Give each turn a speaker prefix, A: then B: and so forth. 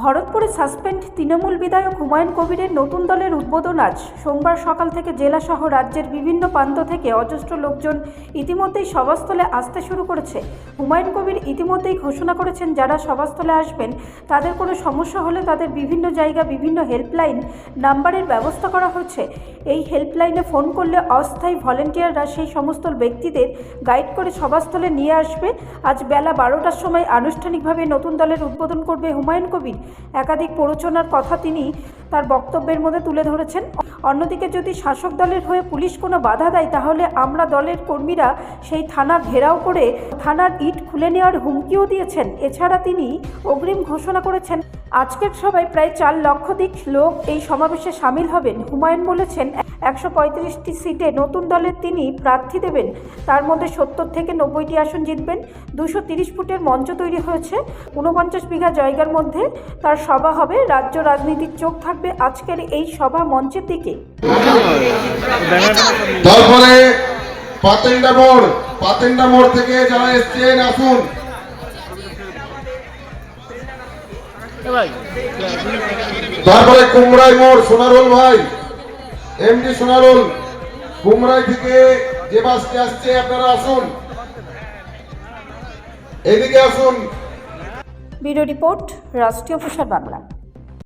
A: ভরতপুরে suspend Trinamool বিধায়ক হুমায়ুন কবিরের নতুন দলের উদ্বোধন আজ। সোমবার সকাল থেকে জেলাসহ রাজ্যের বিভিন্ন প্রান্ত থেকে অজস্র লোকজন ইতিমধ্যেই সভাস্থলে আসতে শুরু করেছে। হুমায়ুন কবির ইতিমধ্যেই ঘোষণা করেছেন, যারা সভাস্থলে আসবেন, তাদের কোনো সমস্যা হলে তাদের বিভিন্ন জায়গা, বিভিন্ন হেল্পলাইন নাম্বারের ব্যবস্থা করা হয়েছে। এই হেল্পলাইনে ফোন করলে অস্থায়ী ভলেন্টিয়াররা সেই সমস্ত ব্যক্তিদের গাইড করে সভাস্থলে নিয়ে আসবে। আজ বেলা বারোটার সময় আনুষ্ঠানিকভাবে নতুন দলের উদ্বোধন করবে হুমায়ুন কবির। একাধিক প্ররোচনার কথা তিনি তার বক্তব্যের মধ্যে তুলে ধরেছেন। অন্যদিকে যদি শাসক দলের হয়ে পুলিশ কোনো বাধা দেয়, তাহলে আমরা দলের কর্মীরা সেই থানা ঘেরাও করে থানার ইট খুলে নেওয়ার হুমকিও দিয়েছেন। এছাড়া তিনি অগ্রিম ঘোষণা করেছেন, আজকের সভায় প্রায় চার লক্ষাধিক লোক এই সমাবেশে সামিল হবেন। হুমায়ুন বলেছেন, একশো পঁয়ত্রিশটি সিটে নতুন দলের তিনি প্রার্থী দেবেন। তার মধ্যে সত্তর থেকে নব্বইটি আসন জিতবেন, দুশো তিরিশ ফুটের মঞ্চ তৈরি হয়েছে, ঊনপঞ্চাশ বিঘা জায়গার মধ্যে তার সভা হবে। রাজ্য রাজনীতির চোখ থাকবে আজকের এই সভা মঞ্চের দিকে।
B: তারপরে পাতেন্ডা মোড় পাতেন্ডা মোড় থেকে যারা এসছেন আসুন। তারপরে কুমড়াই মোড় সোনারুল ভাই। এমডি সোনারুল কুমড়াই থেকে যে বাসটি আসছে আপনারা আসুন। এদিকে আসুন।
A: ব্যুরো রিপোর্ট রাষ্ট্রীয় প্রসার বাংলা।